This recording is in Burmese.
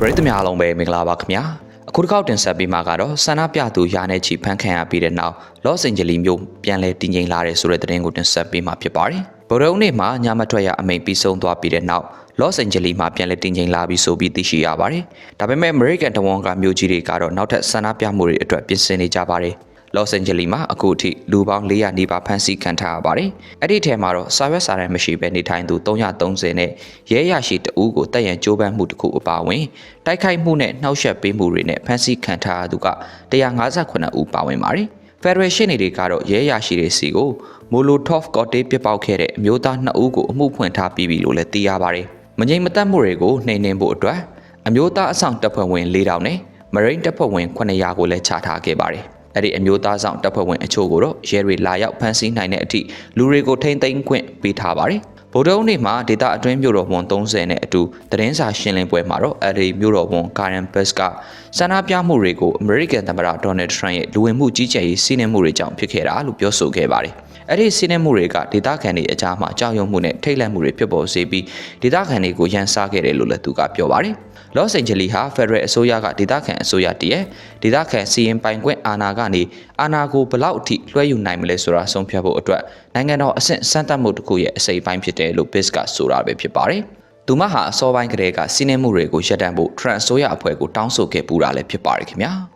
ပရိသတ်များအားလုံးပဲမင်္ဂလာပါခင်ဗျာအခုတစ်ခေါက်တင်ဆက်ပေးမှာကတော့ဆန္ဒပြသူရာနဲ့ချီဖမ်းခံရပြီးတဲ့နောက်လော့စ်အန်ဂျလီမြို့ပြန်လည်တည်ငြိမ်လာတဲ့ဆိုတဲ့သတင်းကိုတင်ဆက်ပေးမှာဖြစ်ပါတယ်ဗုဒ္ဓဦးနေ့မှာညမထွက်ရအမိန့်ပြီးဆုံးသွားပြီးတဲ့နောက်လော့စ်အန်ဂျလီမှာပြန်လည်တည်ငြိမ်လာပြီးဆိုပြီးသိရှိရပါတယ်ဒါပေမဲ့အမေရိကန်တဝန်ကမြို့ကြီးတွေကတော့နောက်ထပ်ဆန္ဒပြမှုတွေအတွက်ပြင်ဆင်နေကြပါတယ် လော့စ်အန်ဂျလီမှာအခုအထိလူပေါင်း400နီးပါးဖမ်းဆီးခံထားရပါတယ်။အဲ့ဒီထဲမှာတော့စာရွက်စာတမ်းမရှိဘဲနေထိုင်သူ330နဲ့ရဲရရှိတအူးကိုတက်ရန်ကြိုးပမ်းမှုတစ်ခုအပါအဝင်တိုက်ခိုက်မှုနဲ့နှောက်ယှက်ပေးမှုတွေနဲ့ဖမ်းဆီးခံထားရသူက158ဦးပါဝင်ပါတယ်။ Federation တွေကတော့ရဲရရှိတဲ့စီကိုမိုလိုထော့ဖ်ကော့တေးပြစ်ပေါက်ခဲ့တဲ့အမျိုးသား2ဦးကိုအမှုဖွင့်ထားပြီးပြီလို့လည်းသိရပါတယ်။မငြိမ်မသက်မှုတွေကိုနှိမ်နင်းဖို့အတွက်အမျိုးသားအဆောင်တပ်ဖွဲ့ဝင်4000နဲ့မရိန်းတပ်ဖွဲ့ဝင်900ကိုလည်းချထားခဲ့ပါတယ်။ အဲ့ဒီအမျိုးသားဆောင်တပ်ဖွဲ့ဝင်အချို့ကိုတော့ရဲတွေလာရောက်ဖမ်းဆီးနိုင်တဲ့အထိလူတွေကိုထိမ့်သိမ်းခွင့်ပေးထားပါတယ်။ဗိုလ်တုံးနေ့မှာဒေတာအတွင်းမြို့တော်ဝန်30နဲ့အတူသတင်းစာရှင်းလင်းပွဲမှာတော့အဲ့ဒီမြို့တော်ဝန်ကာရန်ဘတ်ကဆန္ဒပြမှုတွေကိုအမေရိကန်သမ္မတဒေါ်နယ်ထရန့်ရဲ့လူဝင်မှုကြီးကြပ်ရေးစီးနှင်းမှုတွေကြောင့်ဖြစ်ခဲ့တာလို့ပြောဆိုခဲ့ပါတယ်။ အဲ့ဒီစီးနှင်းမှုတွေကဒေတာခံတွေအကြားမှာကြောက်ရွံ့မှုနဲ့ထိတ်လန့်မှုတွေဖြစ်ပေါ်စေပြီးဒေတာခံတွေကိုရန်စားခဲ့တယ်လို့လည်းသူကပြောပါတယ်။ Los Angeles ဟာ Federal အစိုးရကဒေသခံအစိုးရတည်းရဲ့ဒေသခံစီရင်ပိုင်ခွင့်အာဏာကနေအာဏာကိုဘလောက်အထိလွှဲယူနိုင်မလဲဆိုတာဆုံးဖြတ်ဖို့အတွက်နိုင်ငံတော်အဆင့်စမ်းသပ်မှုတစ်ခုရဲ့အစိပ်ပိုင်းဖြစ်တယ်လို့ BIS ကဆိုတာပဲဖြစ်ပါတယ်။သူမဟာအစောပိုင်းကတည်းကစီးနှင်းမှုတွေကိုရပ်တန့်ဖို့ Trump အစိုးရအဖွဲ့ကိုတောင်းဆိုခဲ့ပူတာလည်းဖြစ်ပါတယ်ခင်ဗျာ။